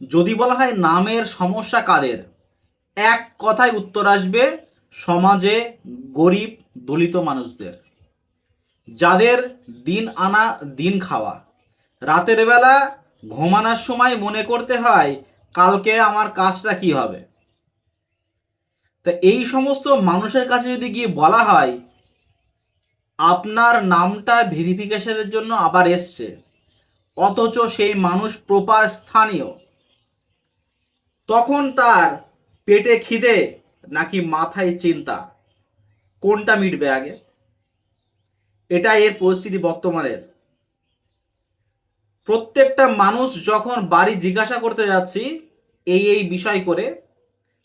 যদি বলা হয় নামের সমস্যা কাদের? এক কথায় উত্তর আসবে, সমাজে গরিব, দলিত মানুষদের। যাদের দিন আনা, দিন খাওয়া। রাতের বেলা ঘুমানোর সময় মনে করতে হয়, কালকে আমার কাজটা কি হবে? তা এই সমস্ত মানুষের কাছে যদি গিয়ে বলা হয়, আপনার নামটা ভেরিফিকেশনের জন্য আবার এসছে, অথচ সেই মানুষ প্রপার স্থানীয়। তখন তার পেটে খিদে নাকি মাথায় চিন্তা? কোনটা মিটবে আগে? এটা এর পরিস্থিতি বর্তমানের। প্রত্যেকটা মানুষ যখন বাড়ি জিজ্ঞাসা করতে যাচ্ছি, এই এই বিষয় করে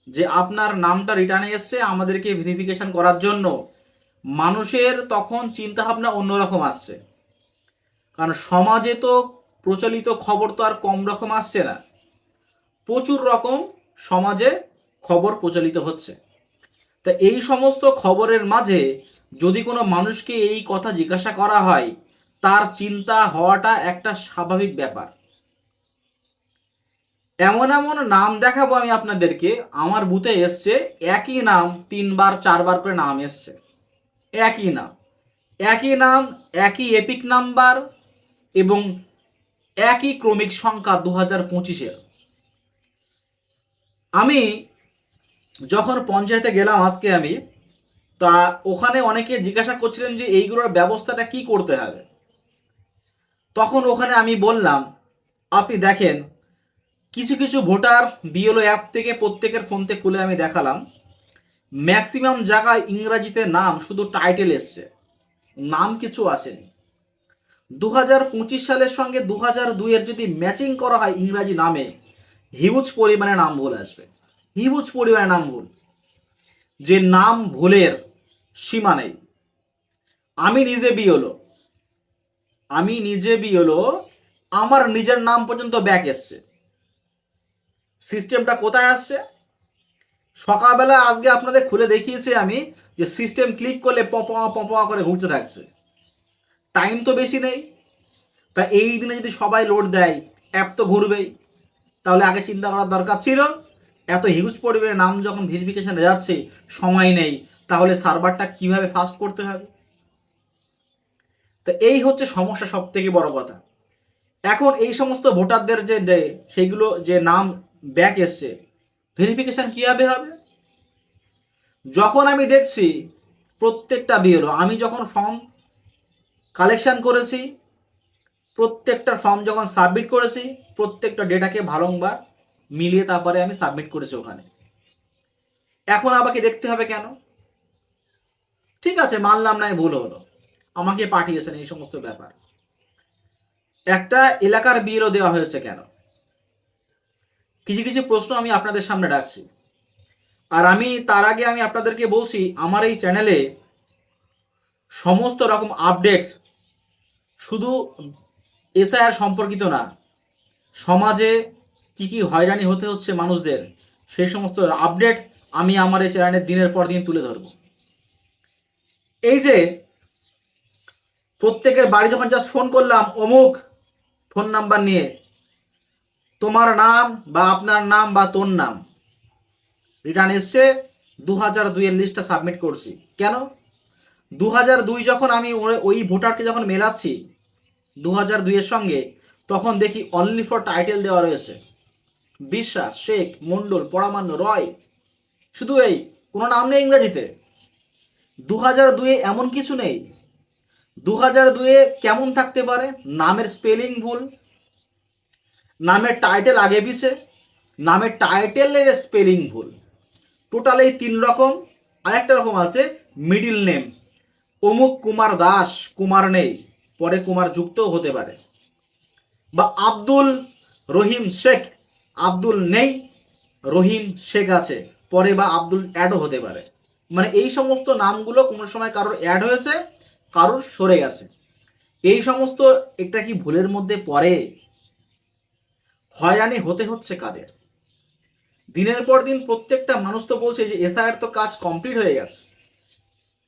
যে আপনার নামটা রিটার্নে এসছে, আমাদেরকে ভেরিফিকেশন করার জন্য, মানুষের তখন চিন্তাভাবনা অন্যরকম আসছে। কারণ সমাজে তো প্রচলিত খবর তো আর কম রকম আসছে না। প্রচুর রকম সমাজে খবর প্রচলিত হচ্ছে। তা এই সমস্ত খবরের মাঝে যদি কোনো মানুষকে এই কথা জিজ্ঞাসা করা হয়, তার চিন্তা হওয়াটা একটা স্বাভাবিক ব্যাপার। এমন এমন নাম দেখাবো আমি আপনাদেরকে, আমার বুথে এসছে, একই নাম তিনবার, চারবার করে নাম এসছে। একই নাম। একই নাম, একই এপিক নাম্বার এবং একই ক্রমিক সংখ্যা দু হাজার পঁচিশের। আমি যখন পঞ্চায়েতে গেলাম আজকে আমি, তা ওখানে অনেকে জিজ্ঞাসা করছিলেন যে এইগুলোর ব্যবস্থাটা কি করতে হবে। তখন ওখানে আমি বললাম, আপনি দেখেন, কিছু কিছু ভোটার বিএলও অ্যাপ থেকে প্রত্যেকের ফোনতে খুলে আমি দেখালাম। ম্যাক্সিমাম জায়গায় ইংরাজিতে নাম, শুধু টাইটেল এসছে। নাম কিছু আসেনি। দু হাজার পঁচিশ সালের সঙ্গে দু হাজার দুইয়ের যদি ম্যাচিং করা হয় ইংরাজি নামে হিউজ পরিমাণে নাম ভুল আসবে। হিউজ পরিমাণে নাম ভুল। যে নাম ভুলের সীমা নেই। আমি নিজে বিয়েলো আমি নিজে বিয়েলো আমার নিজের নাম পর্যন্ত ব্যাক এসছে। সিস্টেমটা কোথায় আসছে? সকালবেলা আজকে আপনাদের খুলে দেখিয়েছি আমি যে সিস্টেম ক্লিক করলে পপা পপা করে ঘুরতে থাকছে। টাইম তো বেশি নেই। তা এই দিনে যদি সবাই লোড দেয় অ্যাপ তো ঘুরবেই। তাহলে আগে চিন্তা করার দরকার ছিল, এত হিউজ পরিমাণে নাম যখন ভেরিফিকেশনে যাচ্ছে, সময় নেই, তাহলে সার্ভারটা কীভাবে ফাস্ট করতে হবে? তো এই হচ্ছে সমস্যা সব থেকে বড় কথা। এখন এই সমস্ত ভোটারদের যে যে- সেইগুলো যে নাম ব্যাক এসছে ভেরিফিকেশন কীভাবে হবে? যখন আমি দেখছি প্রত্যেকটা বিএলও আমি যখন ফর্ম কালেকশান করেছি প্রত্যেকটা ফর্ম যখন সাবমিট করেছি, প্রত্যেকটা ডেটাকে বারংবার মিলিয়ে তারপরে আমি সাবমিট করেছি ওখানে। এখন আমাকে দেখতে হবে কেন? ঠিক আছে, মানলাম না, ভুল হলো। আমাকে পাঠিয়েছেন এই সমস্ত ব্যাপার। একটা এলাকার বিএলও দেওয়া হয়েছে কেন? কিছু কিছু প্রশ্ন আমি আপনাদের সামনে রাখছি। আর আমি তার আগে আমি আপনাদেরকে বলছি, আমার এই চ্যানেলে সমস্ত রকম আপডেটস শুধু এসআইআর সম্পর্কিত না। সমাজে কি কি হয়রানি হতে হচ্ছে মানুষদের, সেই সমস্ত আপডেট আমি আমার এই চ্যানেলে দিনের পর দিন তুলে ধরব। এই যে প্রত্যেকের বাড়ি যখন জাস্ট ফোন করলাম, অমুক ফোন নাম্বার নিয়ে, তোমার নাম বা আপনার নাম বা তোর নাম। রিটার্ন এসছে দু হাজার দুইয়ের লিস্টটা সাবমিট করছি। কেন? দু হাজার দুই যখন আমি ওই- ভোটারকে যখন মেলাচ্ছি দু হাজার দুইয়ের সঙ্গে, তখন দেখি অনলি ফর টাইটেল দেওয়া রয়েছে। বিশ্বাস, শেখ, মণ্ডল, পরামান্য, রয়। শুধু এই, কোনো নাম নেই ইংরেজিতে। দু হাজার দুয়ে এমন কিছু নেই। দু হাজার দুয়ে কেমন থাকতে পারে? নামের স্পেলিং ভুল। নামের টাইটেল আগে পিছে। নামের টাইটেলের স্পেলিং ভুল। টোটাল এই তিন রকম। আরেকটা রকম আছে মিডিল নেম অমুক কুমার দাস, কুমার নেই। পরে কুমার যুক্তও হতে পারে। বা আব্দুল রহিম শেখ, আব্দুল নেই, রহিম শেখ আছে, পরে বা আব্দুল অ্যাডও হতে পারে। মানে এই সমস্ত নামগুলো কোনো সময় কারোর অ্যাড হয়েছে, কারোর সরে গেছে। এই সমস্ত এটা কি ভুলের মধ্যে পড়ে? হয়রানি হতে হচ্ছে কাদের? দিনের পর দিন প্রত্যেকটা মানুষ তো বলছে যে এসআইআর তো কাজ কমপ্লিট হয়ে গেছে।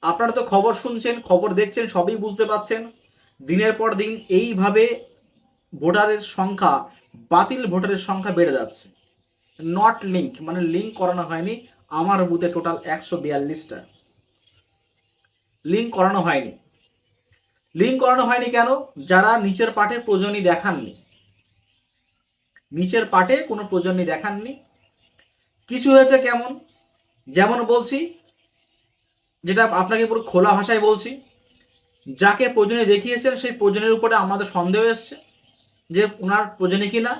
আপনারা তো খবর শুনছেন, খবর দেখছেন, সবই বুঝতে পাচ্ছেন দিনের পর দিন এইভাবে ভোটারের সংখ্যা, বাতিল ভোটারের সংখ্যা বেড়ে যাচ্ছে। নট লিঙ্ক মানে লিঙ্ক করানো হয়নি, আমার বুথে টোটাল একশো বিয়াল্লিশটা। লিঙ্ক করানো হয়নি। লিঙ্ক করানো হয়নি কেন? যারা নিচের পাঠে প্রয়োজনই দেখাননি। নিচের পাটে কোনো প্রয়োজনই দেখাননি। কিছু হয়েছে কেমন? যেমন বলছি, যেটা আপনাকে পুরো খোলা ভাষায় বলছি যাকে প্রয়োজনে দেখিয়েছেন, সেই প্রয়োজনের উপরে আমাদের সন্দেহ এসছে যে ওনার প্রয়োজনে কি না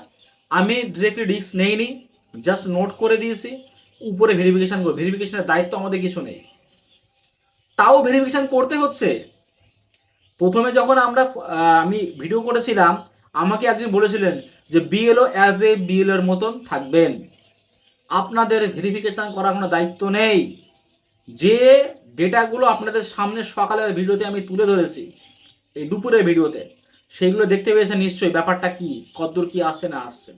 আমি ডিরেক্টলি রিস্ক নেইনি জাস্ট নোট করে দিয়েছি, উপরে ভেরিফিকেশান ভেরিফিকেশনের দায়িত্ব আমাদের কিছু নেই। তাও ভেরিফিকেশান করতে হচ্ছে। প্রথমে যখন আমরা আমি ভিডিও করেছিলাম, আমাকে একজন বলেছিলেন যে বিএলও অ্যাজ এ বিএলওর মতন থাকবেন। আপনাদের ভেরিফিকেশান করার কোনো দায়িত্ব নেই। যে ডেটাগুলো আপনাদের সামনে সকালের ভিডিওতে আমি তুলে ধরেছি, এই দুপুরের ভিডিওতে। সেইগুলো দেখতে পেয়েছেন নিশ্চয়ই, ব্যাপারটা কি কতদূর কি আসছে না আসছে।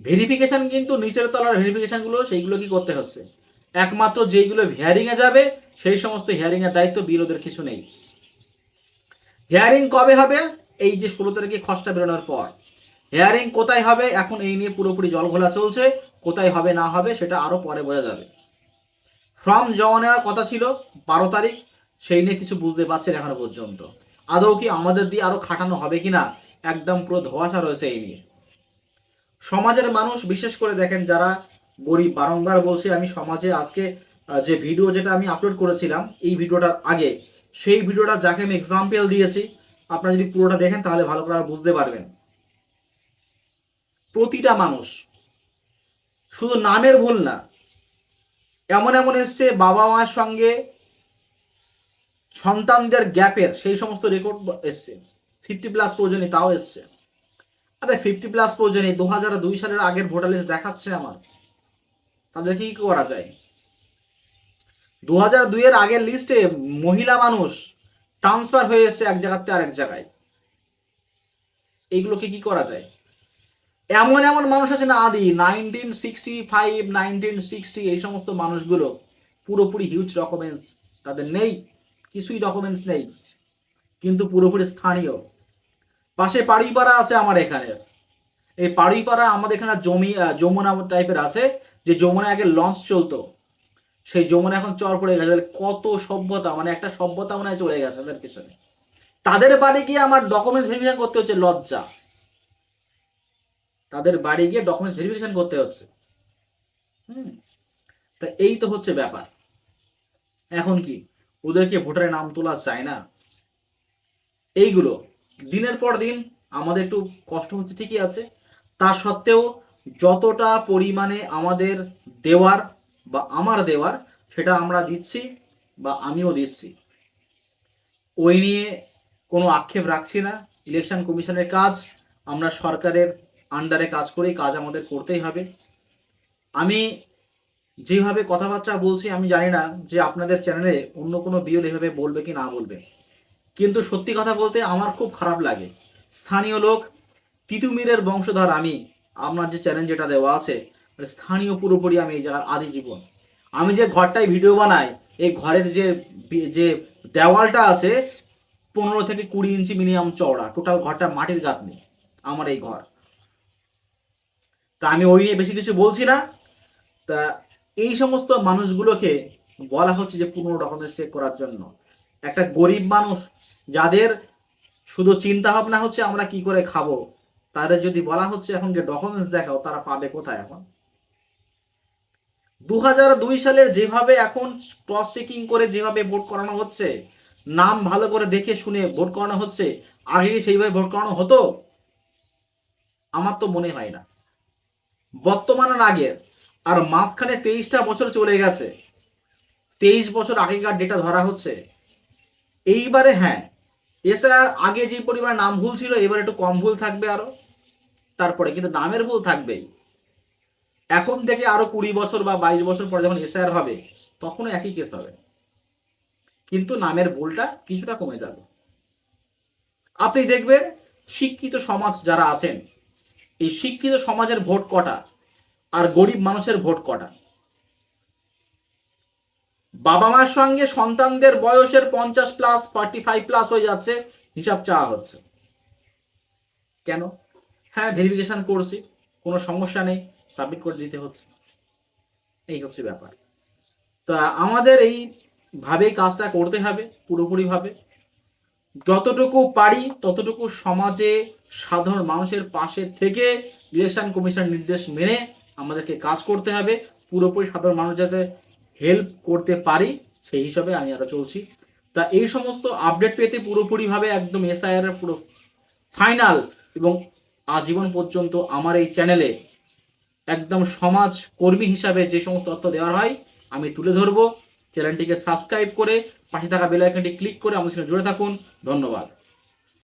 ভেরিফিকেশান কিন্তু নিচের তলার ভেরিফিকেশানগুলো সেইগুলো কি করতে হচ্ছে? একমাত্র যেইগুলো হিয়ারিংয়ে যাবে, সেই সমস্ত হিয়ারিংয়ের দায়িত্ব বিরোধের কিছু নেই। হিয়ারিং কবে হবে? এই যে ষোলো তারিখে খসটা বেরোনোর পর। হিয়ারিং কোথায় হবে? এখন এই নিয়ে পুরোপুরি জল ঘোলা চলছে। কোথায় হবে না হবে, সেটা আরও পরে বোঝা যাবে। ফর্ম জমা নেওয়ার কথা ছিল বারো তারিখ, সেই নিয়ে কিছু বুঝতে পারছেন এখনও পর্যন্ত। আদৌ কি আমাদের দিয়ে আরও খাটানো হবে কিনা? একদম পুরো ধোয়াশা রয়েছে এই নিয়ে। সমাজের মানুষ, বিশেষ করে দেখেন যারা গরিব, বারংবার বলছি আমি সমাজে আজকে যে ভিডিও যেটা আমি আপলোড করেছিলাম, এই ভিডিওটার আগে, সেই ভিডিওটা যাকে আমি এক্সাম্পল দিয়েছি, আপনারা যদি পুরোটা দেখেন তাহলে ভালো করে বুঝতে পারবেন। প্রতিটা মানুষ, শুধু নামের ভুল না এমন এমন এসছে, বাবা মার সঙ্গে সন্তানদের গ্যাপের সেই সমস্ত রেকর্ড এসছে। ফিফটি প্লাস প্রয়োজনে তাও এসছে। আরে ফিফটি প্লাস প্রয়োজনে দু হাজার দুই সালের আগের ভোটার লিস্ট দেখাচ্ছে আমার। তাদেরকে কি করা যায়? দু হাজার দুইয়ের আগের লিস্টে মহিলা মানুষ ট্রান্সফার হয়ে এসছে এক জায়গাতে আরেক জায়গায়। এইগুলোকে কি করা যায়? এমন এমন মানুষ আছে না, আদি nineteen sixty five nineteen sixty এই সমস্ত মানুষগুলো পুরোপুরি হিউজ ডকুমেন্টস তাদের নেই, কিছুই ডকুমেন্টস নেই, কিন্তু পুরোপুরি স্থানীয়। পাশে পাড়িপাড়া আছে আমার এখানে। এই পাড়িপাড়া আমাদের এখানে জমি যমুনা টাইপের আছে, যে যমুনা আগে লঞ্চ চলতো। সেই যমুনা এখন চর পড়ে গেছে কত সভ্যতা মানে একটা সভ্যতা মনে হয় চলে গেছে তাদের পিছনে। তাদের বাড়ি গিয়ে আমার ডকুমেন্টস ভেরিফিকেশন করতে হচ্ছে লজ্জা। তাদের বাড়ি গিয়ে ডকুমেন্টস ভেরিফিকেশন করতে হচ্ছে। হুম? তা এই তো হচ্ছে ব্যাপার। এখন কি? ওদেরকে ভোটারের নাম তোলা চায় না? এইগুলো দিনের পর দিন আমাদের একটু কষ্ট হচ্ছে ঠিকই আছে। তা সত্ত্বেও যতটা পরিমাণে আমাদের দেওয়ার বা আমার দেওয়ার সেটা আমরা দিচ্ছি বা আমিও দিচ্ছি। ওই নিয়ে কোনো আক্ষেপ রাখছি না। ইলেকশন কমিশনের কাজ, আমরা সরকারের আন্ডারে কাজ করেই কাজ আমাদের করতেই হবে। আমি যেভাবে কথাবার্তা বলছি, আমি জানি না যে আপনাদের চ্যানেলে অন্য কোনো বিয়ল এভাবে বলবে কি না বলবে। কিন্তু সত্যি কথা বলতে আমার খুব খারাপ লাগে। স্থানীয় লোক তিতুমিরের বংশধর আমি, আপনার যে চ্যানেল যেটা দেওয়া আছে মানে স্থানীয় পুরোপুরি আমি এই জায়গার আদি জীবন। আমি যে ঘরটায় ভিডিও বানাই, এই ঘরের যে যে দেওয়ালটা আছে, পনেরো থেকে কুড়ি ইঞ্চি মিনিমাম চওড়া টোটাল ঘরটা মাটির গাঁথনি, আমার এই ঘর। তা আমি ওই নিয়ে বেশি কিছু বলছি না। তা এই সমস্ত মানুষগুলোকে বলা হচ্ছে যে পুরনো ডকুমেন্টস চেক করার জন্য। একটা গরিব মানুষ যাদের শুধু চিন্তা ভাবনা হচ্ছে আমরা কি করে খাব, তাদের যদি বলা হচ্ছে এখন যে ডকুমেন্টস দেখাও, তারা পাবে কোথায় এখন? দু দুই সালের যেভাবে এখন ক্রস চেকিং করে যেভাবে ভোট করানো হচ্ছে, নাম ভালো করে দেখে শুনে ভোট করানো হচ্ছে আগে সেইভাবে ভোট করানো হতো, আমার তো মনে হয় না। বর্তমান আর আগের আর মাঝখানে তেইশটা বছর চলে গেছে। তেইশ বছর আগেকার ডেটা ধরা হচ্ছে। এইবারে হ্যাঁ এছাড়া আগে যে পরিমাণ নাম ভুল ছিল, এবার একটু কম ভুল থাকবে আরও। তারপরে কিন্তু নামের ভুল থাকবেই। এখন থেকে আরও কুড়ি বছর বা বাইশ বছর পরে যখন এসআর হবে, তখনও একই কেস হবে। কিন্তু নামের ভুলটা কিছুটা কমে যাবে। আপনি দেখবেন শিক্ষিত সমাজ যারা আছেন এই শিক্ষিত সমাজের ভোট কটা আর গরিব মানুষের ভোট কটা? বাবা মার সঙ্গে সন্তানদের বয়সের পঞ্চাশ প্লাস ফর্টি ফাইভ প্লাস হয়ে যাচ্ছে, হিসাব চাওয়া হচ্ছে। কেন? হ্যাঁ ভেরিফিকেশন করছি, কোনো সমস্যা নেই সাবমিট করে দিতে হচ্ছে। এই হচ্ছে ব্যাপার। তা আমাদের এই ভাবে কাজটা করতে হবে, পুরোপুরিভাবে। যতটুকু পারি, ততটুকু সমাজে সাধারণ মানুষের পাশে থেকে ইলেকশন কমিশন নির্দেশ মেনে আমাদেরকে কাজ করতে হবে। পুরোপুরি সাধারণ মানুষ যাতে হেল্প করতে পারি, সেই হিসাবে আমি আরও চলছি। তা এই সমস্ত আপডেট পেতে পুরোপুরিভাবে একদম এসআইআর পুরো ফাইনাল এবং আজীবন পর্যন্ত আমার এই চ্যানেলে একদম সমাজ কর্মী হিসাবে যে সমস্ত তথ্য দেওয়া হয়, আমি তুলে ধরবো। চ্যানেলটিকে সাবস্ক্রাইব করে পাশে থাকা বেল আইকনটি ক্লিক করে আমাদের সঙ্গে জুড়ে থাকুন। ধন্যবাদ।